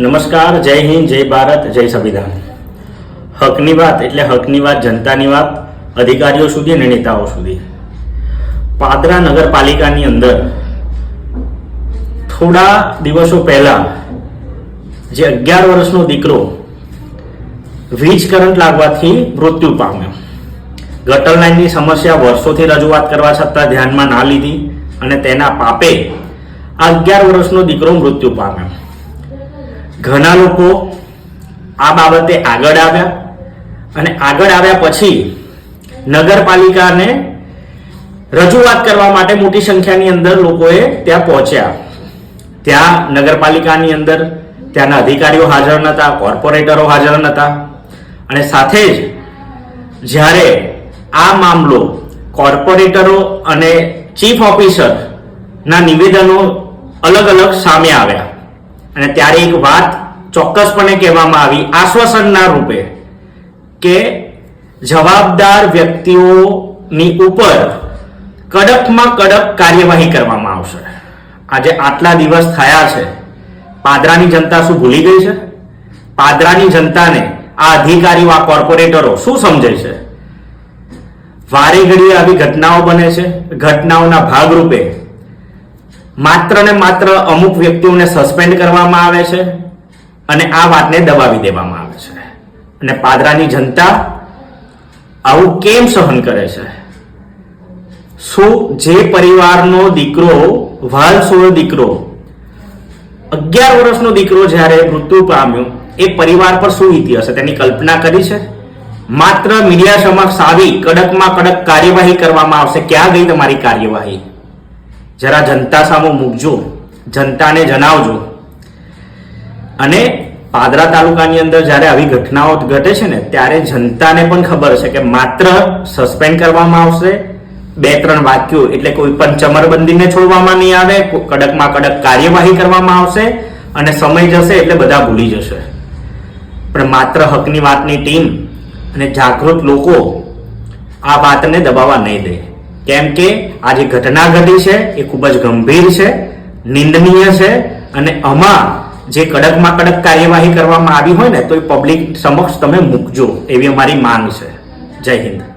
નમસ્કાર, જય હિન્દ, જય ભારત, જય સંવિધાન. હકની વાત એટલે હકની વાત જનતાની વાત, અધિકારીઓ સુધી અને નેતાઓ સુધી. પાદરા નગરપાલિકાની અંદર થોડા દિવસો પહેલા જે અગિયાર વર્ષનો દીકરો વીજ કરંટ લાગવાથી મૃત્યુ પામ્યો. ગટર લાઇનની સમસ્યા વર્ષોથી રજૂઆત કરવા છતાં ધ્યાનમાં ના લીધી અને તેના પાપે અગિયાર વર્ષનો દીકરો મૃત્યુ પામ્યો. ઘણા લોકો આ બાબતે આગળ આવ્યા અને આગળ આવ્યા પછી નગરપાલિકાને રજૂઆત કરવા માટે મોટી સંખ્યાની અંદર લોકોએ ત્યાં પહોંચ્યા. ત્યાં નગરપાલિકાની અંદર ત્યાંના અધિકારીઓ હાજર નહોતા કોર્પોરેટરો હાજર નહોતા અને સાથે જ જ્યારે આ મામલો કોર્પોરેટરો અને ચીફ ઓફિસરના નિવેદનો અલગ અલગ સામે આવ્યા. અને ત્યારે એક વાત ચોક્કસપણે કહેવામાં આવી આશ્વાસનના રૂપે કે જવાબદાર વ્યક્તિઓની ઉપર કડકમાં કડક કાર્યવાહી કરવામાં આવશે. આજે આટલા દિવસ થયા છે. પાદરાની જનતા શું ભૂલી ગઈ છે? પાદરાની જનતાને આ અધિકારીઓ, આ કોર્પોરેટરો શું સમજે છે? વારે ઘડીએ આવી ઘટનાઓ બને છે. ઘટનાઓના ભાગરૂપે માત્ર ને માત્ર અમુક વ્યક્તિઓને સસ્પેન્ડ કરવામાં આવે છે અને આ વાતને દબાવી દેવામાં આવે છે. અને પાદરાની જનતા આવું કેમ સહન કરે છે? શું જે પરિવારનો દીકરો, વાલસોળ દીકરો, અગિયાર વર્ષનો દીકરો જ્યારે મૃત્યુ પામ્યો, એ પરિવાર પર શું વીતી હશે? તેની કલ્પના કરી છે? માત્ર મીડિયા સમક્ષ આવી કડકમાં કડક કાર્યવાહી કરવામાં આવશે. ક્યાં ગઈ તમારી કાર્યવાહી? જરા જનતા સામે મૂકજો, જનતાને જણાવજો. અને પાદરા તાલુકાની અંદર જ્યારે આવી ઘટનાઓ ઘટે છે ને, ત્યારે જનતાને પણ ખબર છે કે માત્ર સસ્પેન્ડ કરવામાં આવશે બે ત્રણ વાક્યો એટલે કોઈ પણ ચમરબંધીને છોડવામાં નહીં આવે કડકમાં કડક કાર્યવાહી કરવામાં આવશે અને સમય જશે એટલે બધા ભૂલી જશે. પણ માત્ર હકની વાતની ટીમ અને જાગૃત લોકો આ વાતને દબાવવા નહીં દે. કેમ કે આ જે ઘટના ઘટી છે, એ ખૂબ જ ગંભીર છે, નિંદનીય છે અને આમાં જે કડકમાં કડક કાર્યવાહી કરવામાં આવી હોય ને, તો એ પબ્લિક સમક્ષ તમે મૂકજો, એવી અમારી માંગ છે. જય હિન્દ.